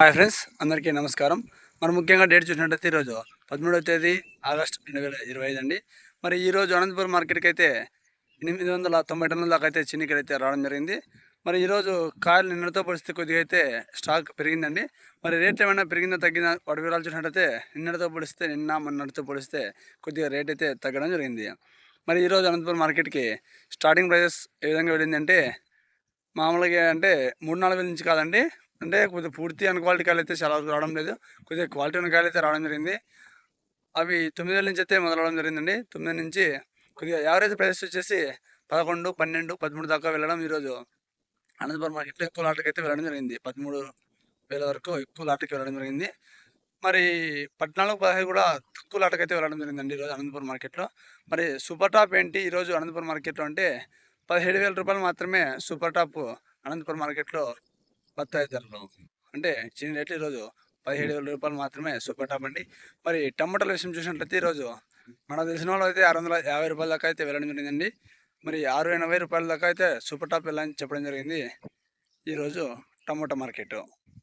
Hi friends అందరికీ నమస్కారం. మరి ముఖ్యంగా డేట్ చూసినట్టయితే ఈరోజు పదమూడవ తేదీ ఆగస్ట్ రెండు వేల ఇరవై ఐదు అండి. మరి ఈరోజు అనంతపురం మార్కెట్కి అయితే ఎనిమిది వందల తొంభై టన్నుల దాకా అయితే చిన్నికలు అయితే రావడం జరిగింది. మరి ఈరోజు కాయలు నిన్నటితో పరిస్థితి కొద్దిగా అయితే స్టాక్ పెరిగిందండి. మరి రేట్ ఏమైనా పెరిగిందా తగ్గిందా వాటి వివరాలు చూసినట్టయితే నిన్నటితో పోలిస్తే నిన్న మొన్నటితో పోలిస్తే కొద్దిగా రేట్ అయితే తగ్గడం జరిగింది. మరి ఈరోజు అనంతపురం మార్కెట్కి స్టార్టింగ్ ప్రైజెస్ ఏ విధంగా వెళ్ళిందంటే మామూలుగా అంటే మూడు నాలుగు వేల నుంచి కాదండి అంటే కొద్దిగా పూర్తి అన్ క్వాలిటీ కాయలు అయితే చాలా వరకు రావడం లేదు. కొద్దిగా క్వాలిటీ ఉన్న కాయలు అయితే రావడం జరిగింది. అవి తొమ్మిది వేల నుంచి అయితే మొదలవడం జరిగిందండి. తొమ్మిది నుంచి కొద్దిగా యావరేజ్ ప్రైస్ వచ్చేసి పదకొండు పన్నెండు పదమూడు దాకా వెళ్ళడం ఈరోజు అనంతపురం మార్కెట్లో ఎక్కువ లాట్కి అయితే వెళ్ళడం జరిగింది. పదమూడు వేల వరకు ఎక్కువ లాట్కి వెళ్ళడం జరిగింది. మరి పద్నాలుగు పదహైదు కూడా తక్కువ లాట్కి అయితే వెళ్ళడం జరిగిందండి ఈరోజు అనంతపురం మార్కెట్లో మరి సూపర్ టాప్ ఏంటి ఈరోజు అనంతపురం మార్కెట్లో అంటే పదిహేడు వేల రూపాయలు మాత్రమే సూపర్ టాప్ అనంతపురం మార్కెట్లో బత్తాయి ధరలు అంటే చిన్న రేట్లు ఈరోజు పదిహేడు వేల రూపాయలు మాత్రమే సూపర్ టాప్ అండి. మరి టమాటాల విషయం చూసినట్లయితే ఈరోజు మనకు తెలిసిన వాళ్ళు అయితే ఆరు వందల యాభై రూపాయల దాకా అయితే వెళ్ళడం జరిగిందండి. మరి ఆరు ఎనభై రూపాయల దాకా అయితే సూపర్ టాప్ వెళ్ళాలని చెప్పడం జరిగింది. ఈరోజు టమాటా మార్కెట్.